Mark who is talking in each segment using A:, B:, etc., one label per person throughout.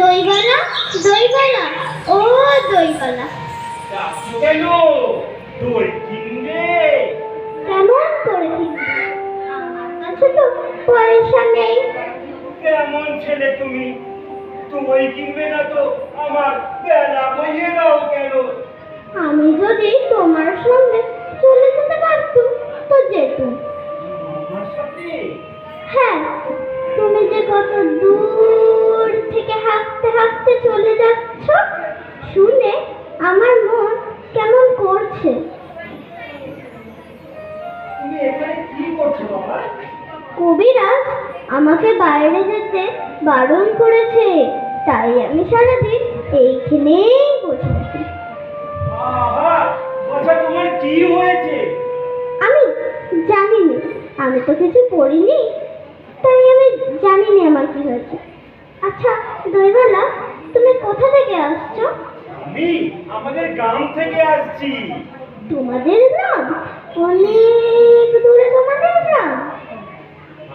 A: দইবালা দইবালা ও দইবালা।
B: কেন? দই কিনবে?
A: কেমন করে কিনবো? আমার কাছে তো পয়সা নেই।
B: কেমন ছেলে তুমি? দই কিনবে না তো আমার বেলা বইয়ে দাও কেন?
A: আমি যদি তোমার সঙ্গে চলে যেতে পারতুম তো যেতুম।
B: আমার সাথে?
A: হ্যাঁ তুমি যে কত দূর থেকে হাঁটতে হাঁটতে চলে যাচ্ছ শুনে আমার মন কেমন করছে? কবিরাজ আমাকে বাইরে যেতে বারণ করেছে তাই আমি সারাদিন এইখানেই বসে আছি।
B: তোমার কি হয়েছে?
A: আমি জানি না আমি তো কিছু পড়িনি তাই আমি জানি না আমার কি হয়েছে। আচ্ছা দইবালা তুমি কোথা থেকে আসছো?
B: আমি আমাদের গ্রাম থেকে আসছি।
A: তোমাদের গ্রাম? অনেক দূরে তোমাদের গ্রাম।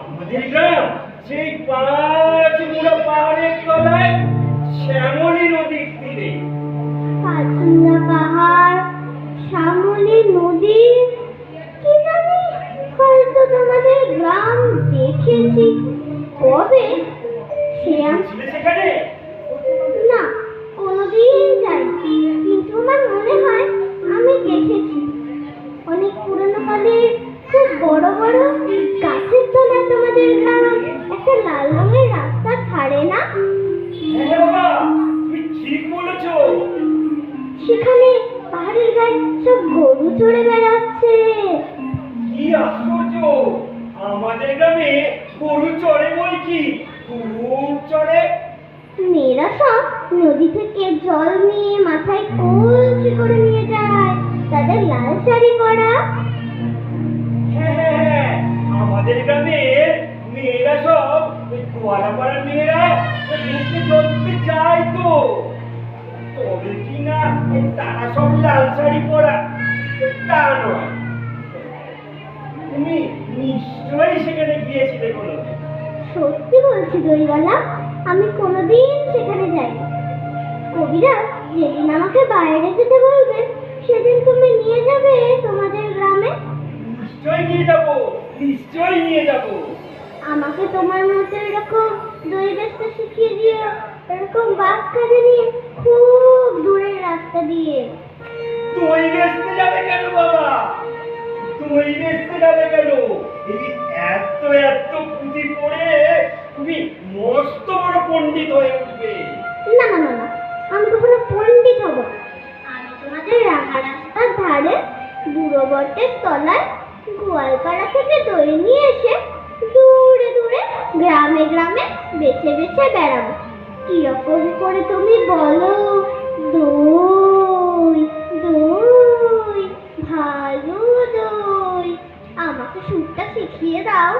B: আমাদের গ্রাম সেই পাঁচ মুড়া পাহাড়ের তলায় শ্যামলী নদীর তীরে।
A: পাঁচুরা পাহাড় শ্যামলী নদী কি জানি? হয়তো তোমাদের গ্রাম দেখেছি। কবে?
B: ছিলে সেখানে
A: না কোনোদিন যাইনি। কিন্তু আমার মনে হয় আমি দেখেছি। অনেক পুরনো কালের খুব বড় বড় গাছের তলায় তোমাদের গ্রাম একটা লাল রঙের রাস্তা ধারে না?
B: ঠিক বলেছ
A: সেখানে পাহাড়ের গায়ে সব গরু চড়ে বেড়াচ্ছে।
B: আমাদের গ্রামে গরু চড়ে বই কি খুব চড়ে
A: মেয়েরা সব নদী থেকে জল নিয়ে মাথায় কলসি করে নিয়ে যায়। তাদের লাল শাড়ি পরা।
B: হ্যাঁ হ্যাঁ হ্যাঁ আমাদের গ্রামে মেয়েরা সব ওই গোয়ালা পাড়ার মেয়েরা ঘুরতে চলতে যায় তো। তবে কি না তারা সব লাল শাড়ি পরা? তা নয়। তুমি নিশ্চয়ই সেখানে গিয়েছিলে কোনো
A: সত্যি বলছি দইওয়ালা আমি কোনোদিন সেখানে যাইনি। কবিরাজ যেদিন আমাকে বাইরে যেতে বলবে সেদিন তুমি নিয়ে যাবে তোমাদের গ্রামে?
B: নিশ্চয়ই নিয়ে যাব নিশ্চয়ই নিয়ে যাব।
A: আমাকে তোমার মতো এরকম দই বেচতে শিখিয়ে দিও এরকম বাঘ কাজে নিয়ে খুব দূরের রাস্তা দিয়ে।
B: দই বেচতে যাবে কেন বাবা? দই বেচতে যাবে কেন?
A: ধারে বুড়ো বটের তলায় গোয়ালপাড়া থেকে দই নিয়ে এসে দূরে দূরে গ্রামে গ্রামে বেছে বেছে বেড়াবো কীরকম করে তুমি বলো? দই দই, ভালো দই। আমাকে সুরটা শিখিয়ে দাও।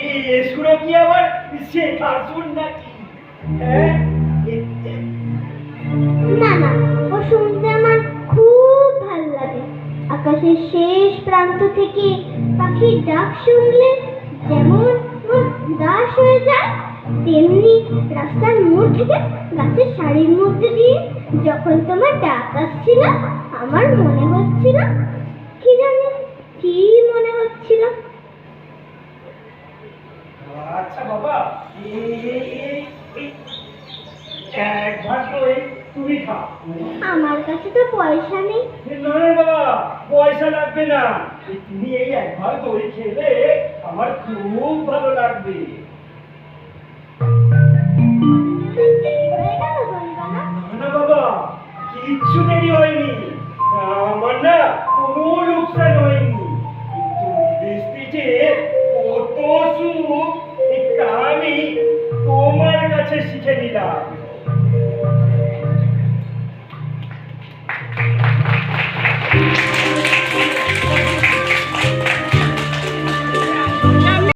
B: এই এসুরো কি আবার শেখার জন্য নাকি? হ্যাঁ?
A: আকাশের শেষ প্রান্ত থেকে পাখির ডাক শুনলে যেমন মন উদাস হয়ে যায় তেমনি রাস্তার মোড় থেকে গাছের শাড়ির মধ্যে দিয়ে যখন তোমার ডাক আসছিল আমার মনে হচ্ছিল কি জানি কি মনে হচ্ছিল?
B: আচ্ছা বাবা ভাগ তুমি খাও।
A: আমার কাছে তো পয়সা নেই।
B: না বাবা লাগবে না। তুমি এই এক ভাগ দই খেলে আমার খুব ভালো লাগবে।
A: না
B: বাবা কিচ্ছু দেরি হয়নি। আমার না কোনো লোকসান হয়নি। কিন্তু যে কত সুখ এটা আমি তোমার কাছে শিখে নিলাম।